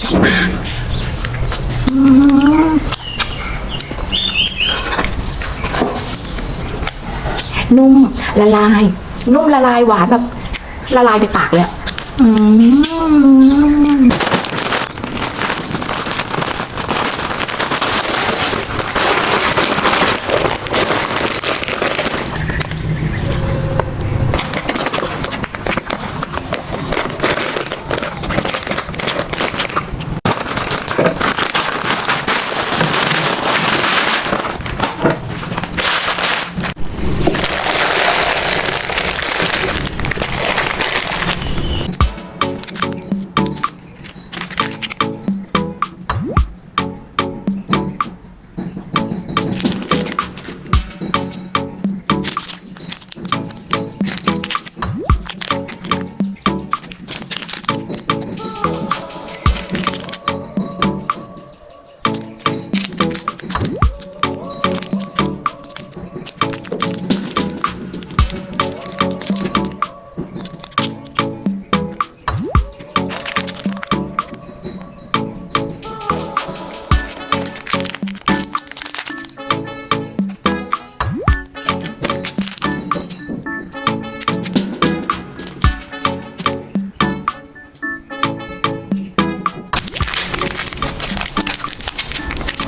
ใช่มากนุ่มละลาย นุ่มละลายหวานแบบ ละลายในปากเลยอะอืม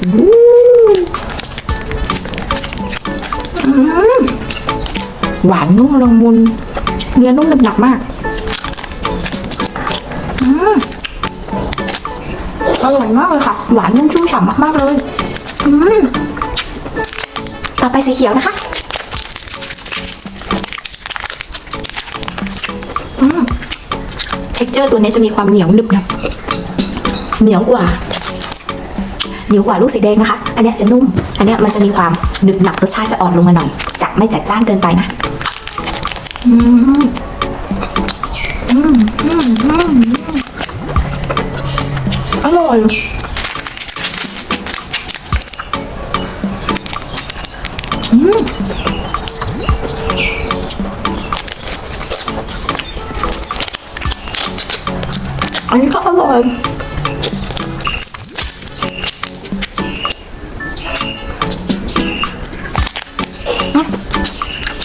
หวานนุ่มละมุนเนื้อนุ่มหนึบหนับมากอร่อยมากเลยค่ะ หวานนุ่มชุ่มฉ่ำมากๆเลยต่อไปสีเขียวนะคะเท็กเจอร์ตัวนี้จะมีความเหนียวหนึบนะเหนียวกว่า เหนียวกว่าลูกสีแดงนะคะ อันนี้จะนุ่ม อันนี้มันจะมีความหนึบหนับรสชาติจะอ่อนลงมาหน่อยจะไม่จัดจ้านเกินไปนะอืมอืมอืมอืมอร่อยอืมอันนี้ก็อร่อย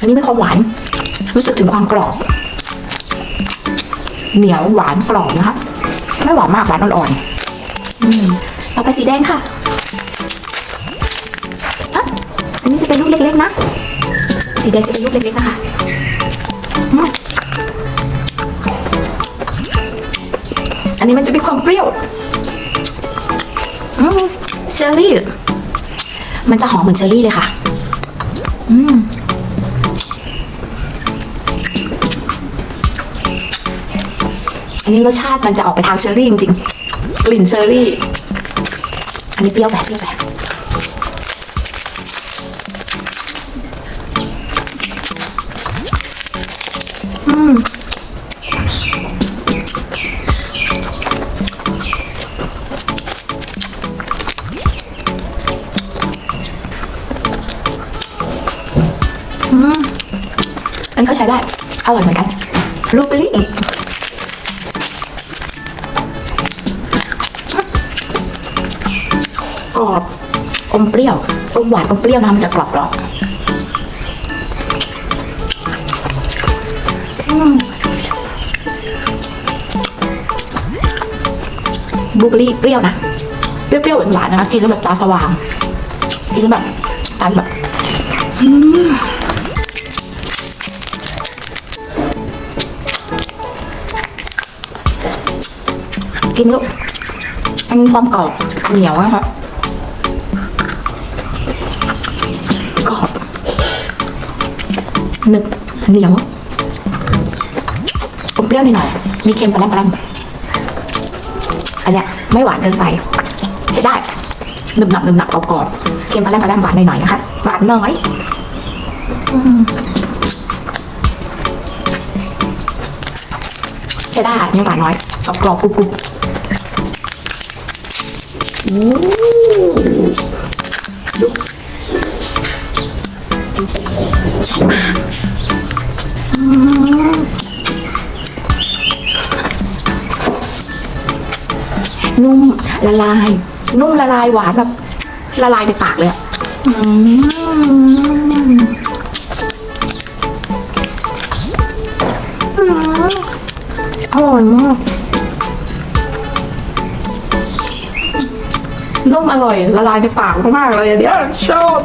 อันนี้ไม่ความหวาน รู้สึกถึงความกรอบ เหนียวหวานกรอบนะคะไม่หวานมากหวานอ่อนๆอืมต่อไปสีแดงค่ะอะอันนี้จะเป็นลูกเล็กๆนะ สีแดงจะเป็นลูกเล็กๆนะคะอันนี้มันจะมีความเปรี้ยวอืมเชอร์รี่ มันจะหอมเหมือนเชอร์รี่เลยค่ะ อืม อันนี้รสชาติมันจะออกไปทางเชอร์รี่จริงๆ กลิ่นเชอร์รี่ อันนี้เปรี้ยวแบบเปรี้ยวแบบอืมอืมอันนี้ก็ใช้ได้ อร่อยเหมือนกันบลูเบอ รอบอมเปรี้ยวอมหวานอมเปรี้ยวนะมันจะกรอบกรอบบลูเบอร์รี่เปรี้ยวนะเปรี้ยวๆหวานๆนะคะกินแล้วแบบตาสว่างกินแล้วแบบตาแบบกินล้วมันมีความกรอบเหนียวนะคะก หนึบเหนียวอมเปรี้ยวหน่อย มีเค็มปลาแรมปลาแรมอันเนี้ยไม่หวานเกินไปใช้ได้หนึบหนับหนึบหนับกรอบกรอบเค็มปลาแรมปลาแรมหวานหน่อยๆนะคะหวานน้อยใช้ได้ยังหวานน้อยกรอบกรอบกรุบกรุบ ละลาย นุ่มละลายหวานแบบละลายในปากเลยอะอืมอืมอร่อยมาก นุ่มอร่อยละลายในปากมากๆเลยอันเนี้ยชอบ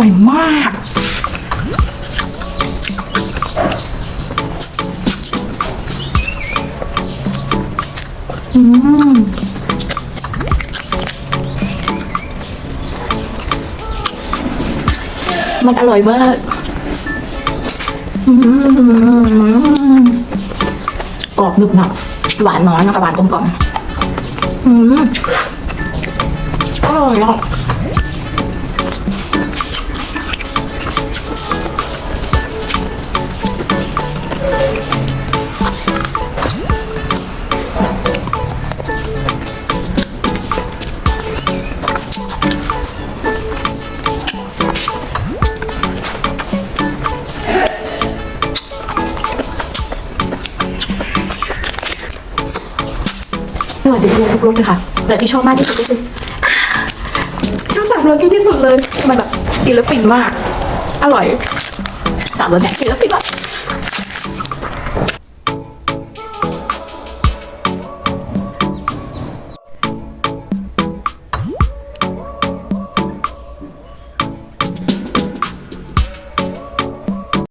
ร่อยมาก อืมมันอร่อยมากอืมกรอบหนึบหนับหวานน้อยนะกับหวานกลมกล่อมอืมอร่อยอะ ร่อยเด็ดลูกทุกรสเลยค่ะ แต่ที่ชอบมากที่สุดก็คือชอบสามรสที่ที่สุดเลย มันแบบกินแล้วฟินมาก อร่อยสามรสเนี่ยกินแล้วฟินมาก